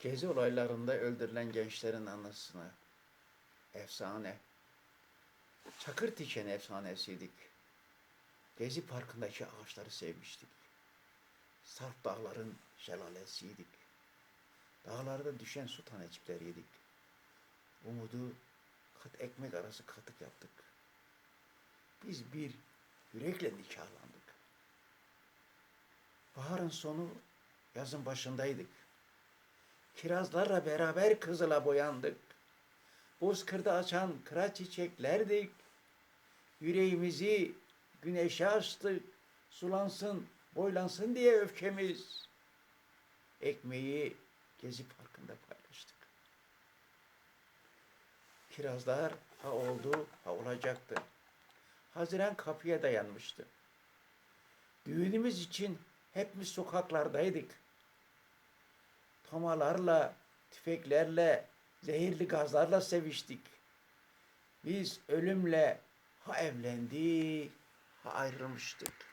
Gezi olaylarında öldürülen gençlerin anısına efsane. Çakır Tiken efsanesiydik. Gezi Parkı'ndaki ağaçları sevmiştik. Sarp dağların şelalesiydik. Dağlarda düşen su tanecikleriydik. Umudu kat ekmek arası katık yaptık. Biz bir yürekle nikahlandık. Baharın sonu yazın başındaydık. Kirazlarla beraber kızıla boyandık. Bozkırda açan kıra çiçeklerdik. Yüreğimizi güneşe açtık. Sulansın, boylansın diye öfkemiz. Ekmeği Gezi Parkı'nda paylaştık. Kirazlar ha oldu, ha olacaktı. Haziran kapıya dayanmıştı. Düğünümüz için hepimiz sokaklardaydık. Tomalarla, tüfeklerle, zehirli gazlarla seviştik. Biz ölümle ha evlendik, ha ayrılmıştık.